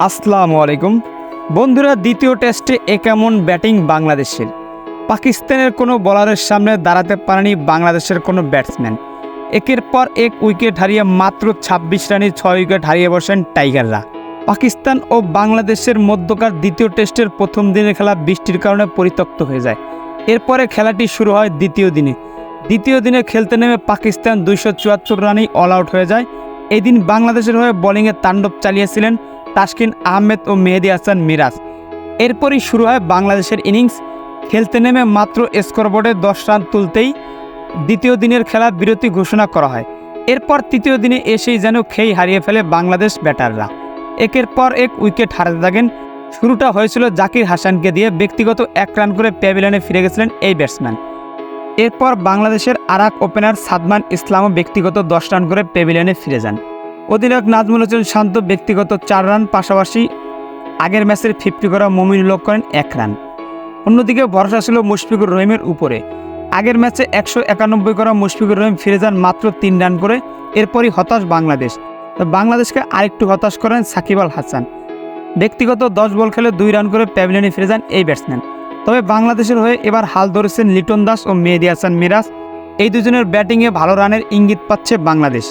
আসসালামু আলাইকুম। বন্ধুরা, দ্বিতীয় টেস্টে এ কেমন ব্যাটিং বাংলাদেশের? পাকিস্তানের কোনো বলারের সামনে দাঁড়াতে পারেনি বাংলাদেশের কোনো ব্যাটসম্যান। একের পর এক উইকেট হারিয়ে মাত্র ছাব্বিশ রানে ছয় উইকেট হারিয়ে বসেন টাইগাররা। পাকিস্তান ও বাংলাদেশের মধ্যকার দ্বিতীয় টেস্টের প্রথম দিনের খেলা বৃষ্টির কারণে পরিত্যক্ত হয়ে যায়। এরপরে খেলাটি শুরু হয় দ্বিতীয় দিনে। দ্বিতীয় দিনে খেলতে নেমে পাকিস্তান দুইশো চুয়াত্তর রানেই অল আউট হয়ে যায়। এদিন বাংলাদেশের হয়ে বোলিংয়ে তাণ্ডব চালিয়েছিলেন তাসকিন আহমেদ ও মেহেদি হাসান মিরাজ। এরপরই শুরু হয় বাংলাদেশের ইনিংস। খেলতে নেমে মাত্র স্কোরবোর্ডে দশ রান তুলতেই দ্বিতীয় দিনের খেলা বিরতি ঘোষণা করা হয়। এরপর তৃতীয় দিনে এসেই যেন খেই হারিয়ে ফেলে বাংলাদেশ ব্যাটাররা। একের পর এক উইকেট হারাতে থাকেন। শুরুটা হয়েছিল জাকির হাসানকে দিয়ে ব্যক্তিগত এক রান করে প্যাভিলিয়নে ফিরে গেছিলেন এই ব্যাটসম্যান। এরপর বাংলাদেশের আরাক ওপেনার সাদমান ইসলামও ব্যক্তিগত দশ রান করে প্যাভিলিয়নে ফিরে যান। অধিনায়ক নাজমুল হোসেন শান্ত ব্যক্তিগত চার রান, পাশাপাশি আগের ম্যাচের ফিফটি করা মমিনুল হক করেন এক রান। অন্যদিকে ভরসা ছিল মুশফিকুর রহিমের উপরে। আগের ম্যাচে একশো একানব্বই করা মুশফিকুর রহিম ফিরে যান মাত্র তিন রান করে, এরপরই হতাশ বাংলাদেশ। বাংলাদেশকে আরেকটু হতাশ করেন সাকিব আল হাসান। ব্যক্তিগত দশ বল খেলে দুই রান করে প্যাভিলিয়নে ফিরে যান এই ব্যাটসম্যান। তবে বাংলাদেশের হয়ে এবার হাল ধরেছেন লিটন দাস ও মেহেদি হাসান মিরাজ। এই দুজনের ব্যাটিংয়ে ভালো রানের ইঙ্গিত পাচ্ছে বাংলাদেশ।